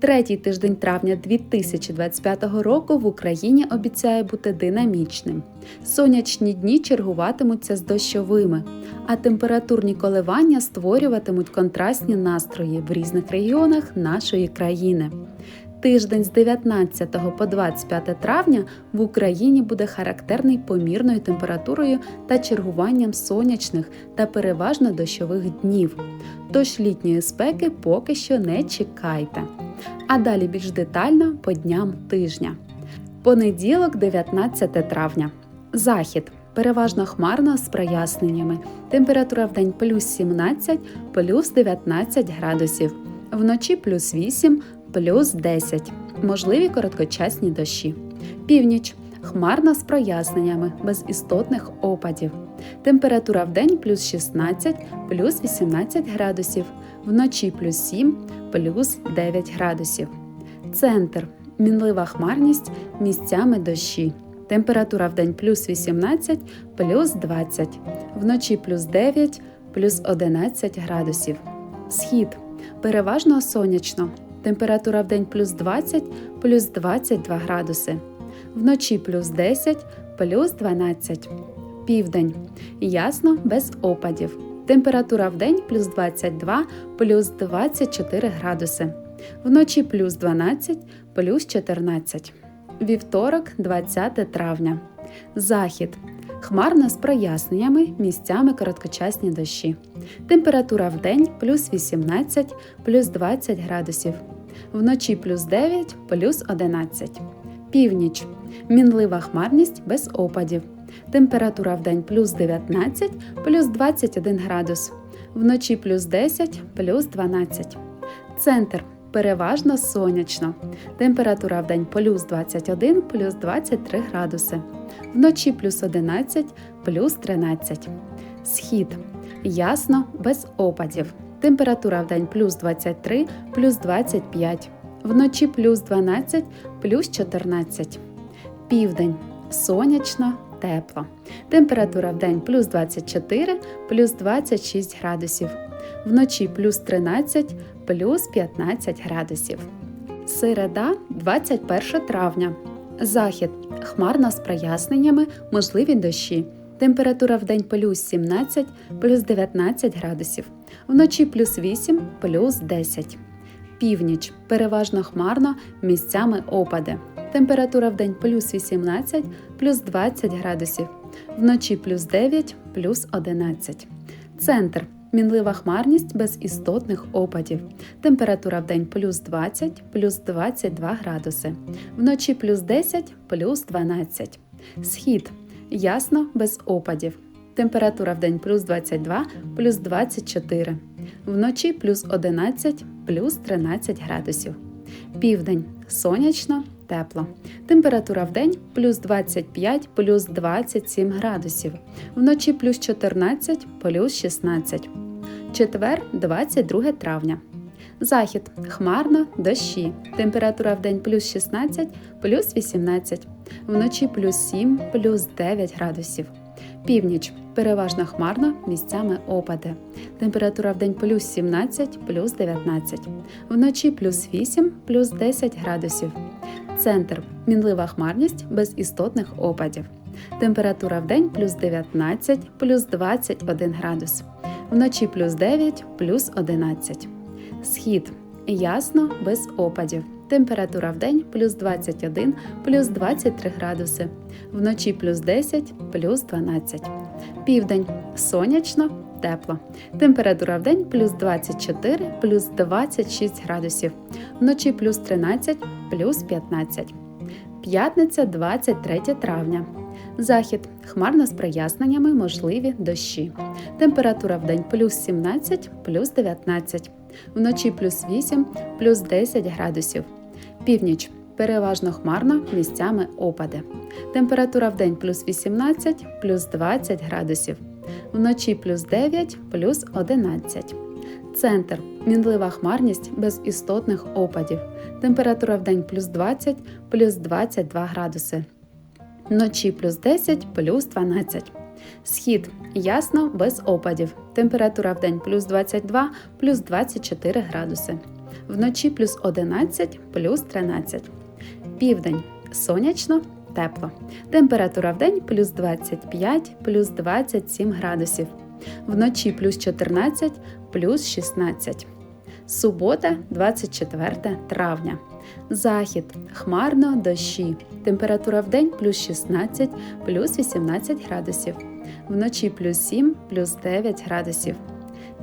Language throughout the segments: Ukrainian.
Третій тиждень травня 2025 року в Україні обіцяє бути динамічним. Сонячні дні чергуватимуться з дощовими, а температурні коливання створюватимуть контрастні настрої в різних регіонах нашої країни. Тиждень з 19 по 25 травня в Україні буде характерний помірною температурою та чергуванням сонячних та переважно дощових днів. Тож літньої спеки поки що не чекайте. А далі більш детально по дням тижня. Понеділок, 19 травня. Захід. Переважно хмарно з проясненнями. Температура в день плюс 17, плюс 19 градусів. Вночі плюс 8, плюс 10. Можливі короткочасні дощі. Північ. Хмарно з проясненнями, без істотних опадів. Температура в день плюс 16, плюс 18 градусів. Вночі плюс 7, плюс 9 градусів. Центр. Мінлива хмарність місцями дощі. Температура в день плюс 18, плюс 20. Вночі плюс 9, плюс 11 градусів. Схід. Переважно сонячно. Температура в день плюс 20, плюс 22 градуси. Вночі плюс 10, плюс 12. Південь. Ясно, без опадів. Температура в день плюс 22, плюс 24 градуси. Вночі плюс 12, плюс 14. Вівторок, 20 травня. Захід. Хмарно з проясненнями, місцями короткочасні дощі. Температура в день плюс 18, плюс 20 градусів. Вночі плюс 9, плюс 11. Північ. Мінлива хмарність без опадів. Температура в день плюс 19, плюс 21 градус. Вночі плюс 10, плюс 12. Центр. Переважно сонячно. Температура в день плюс 21, плюс 23 градуси. Вночі плюс 11, плюс 13. Схід. Ясно, без опадів. Температура в день плюс 23, плюс 25. Вночі плюс 12, плюс 14. Південь. Сонячно, тепло. Температура в день плюс 24, плюс 26 градусів. Вночі плюс 13, плюс 15 градусів. Середа, 21 травня. Захід. Хмарно з проясненнями, можливі дощі. Температура в день плюс 17, плюс 19 градусів. Вночі плюс 8, плюс 10. Північ. Переважно хмарно, місцями опади. Температура в день плюс 18, плюс 20 градусів. Вночі плюс 9, плюс 11. Центр. Мінлива хмарність без істотних опадів. Температура в день плюс 20, плюс 22 градуси. Вночі плюс 10, плюс 12. Схід. Ясно, без опадів. Температура в день плюс 22, плюс 24. Вночі плюс 11, плюс 13 градусів. Південь. Сонячно, тепло. Температура в день плюс 25, плюс 27 градусів. Вночі плюс 14, плюс 16. Четвер, 22 травня. Захід. Хмарно, дощі. Температура в день плюс 16, плюс 18. Вночі плюс 7, плюс 9 градусів. Північ. Переважно хмарно, місцями опади. Температура в день плюс 17, плюс 19. Вночі плюс 8, плюс 10 градусів. Центр. Мінлива хмарність без істотних опадів. Температура в день плюс 19, плюс 21 градус. Вночі плюс 9, плюс 11. Схід. Ясно, без опадів. Температура в день плюс 21, плюс 23 градуси. Вночі плюс 10, плюс 12. Південь. Сонячно, тепло. Температура в день плюс 24, плюс 26 градусів. Вночі плюс 13, плюс 15. П'ятниця 23 травня. Захід. Хмарно з проясненнями, можливі дощі. Температура в день плюс 17, плюс 19. Вночі плюс 8, плюс 10 градусів. Північ. Переважно хмарно, місцями опади. Температура в день плюс 18, плюс 20 градусів. Вночі плюс 9, плюс 11. Центр. Мінлива хмарність без істотних опадів. Температура в день плюс 20, плюс 22 градуси. Вночі плюс 10, плюс 12. Схід. Ясно, без опадів. Температура в день плюс 22, плюс 24 градуси. вночі плюс 11, плюс 13. Південь сонячно, тепло. Температура в день плюс 25, плюс 27 градусів. Вночі плюс 14, плюс 16. Субота, 24 травня. Захід хмарно дощі. Температура в день плюс 16, плюс 18 градусів. Вночі плюс 7, плюс 9 градусів.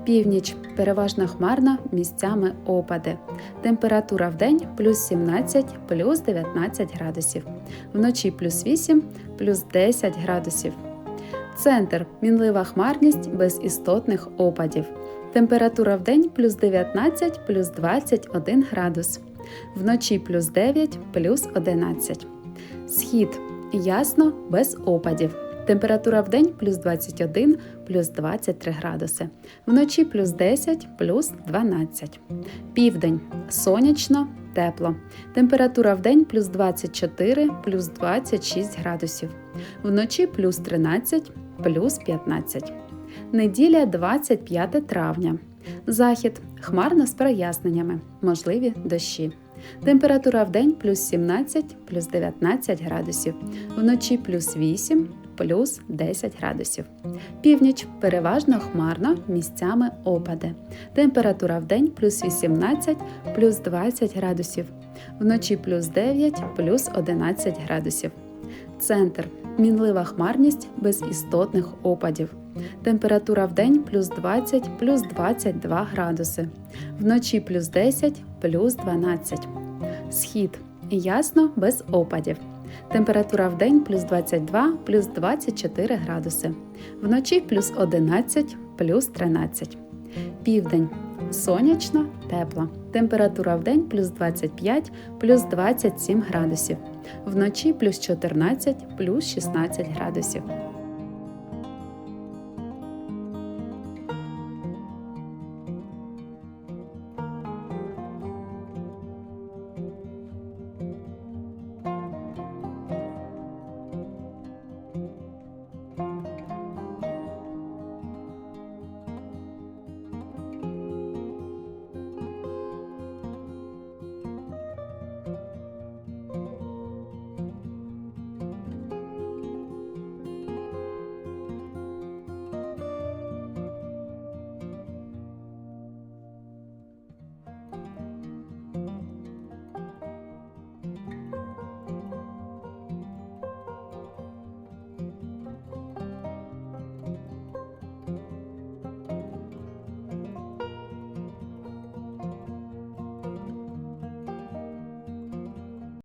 Північ переважно хмарно, місцями опади. Температура в день плюс 17, плюс 19 градусів. Вночі плюс 8, плюс 10 градусів. Центр мінлива хмарність без істотних опадів. Температура в день плюс 19, плюс 21 градус. Вночі плюс 9, плюс 11. Схід ясно без опадів. Температура в день плюс 21, плюс 23 градуси. Вночі плюс 10, плюс 12. Південь сонячно, тепло. Температура в день плюс 24, плюс 26 градусів. Вночі плюс 13, плюс 15. Неділя 25 травня. Захід хмарно з проясненнями, можливі дощі. Температура в день плюс 17, плюс 19 градусів, вночі плюс 8, плюс 10 градусів. Північ переважно хмарно, місцями опади. Температура в день плюс 18, плюс 20 градусів, вночі плюс 9, плюс 11 градусів. Центр мінлива хмарність без істотних опадів. Температура в день плюс 20, плюс 22 градуси. Вночі плюс 10, плюс 12. Схід ясно без опадів. Температура в день плюс 22, плюс 24 градуси. Вночі плюс 11, плюс 13. Південь сонячно, тепло. Температура в день плюс 25, плюс 27 градусів. Вночі плюс 14, плюс 16 градусів.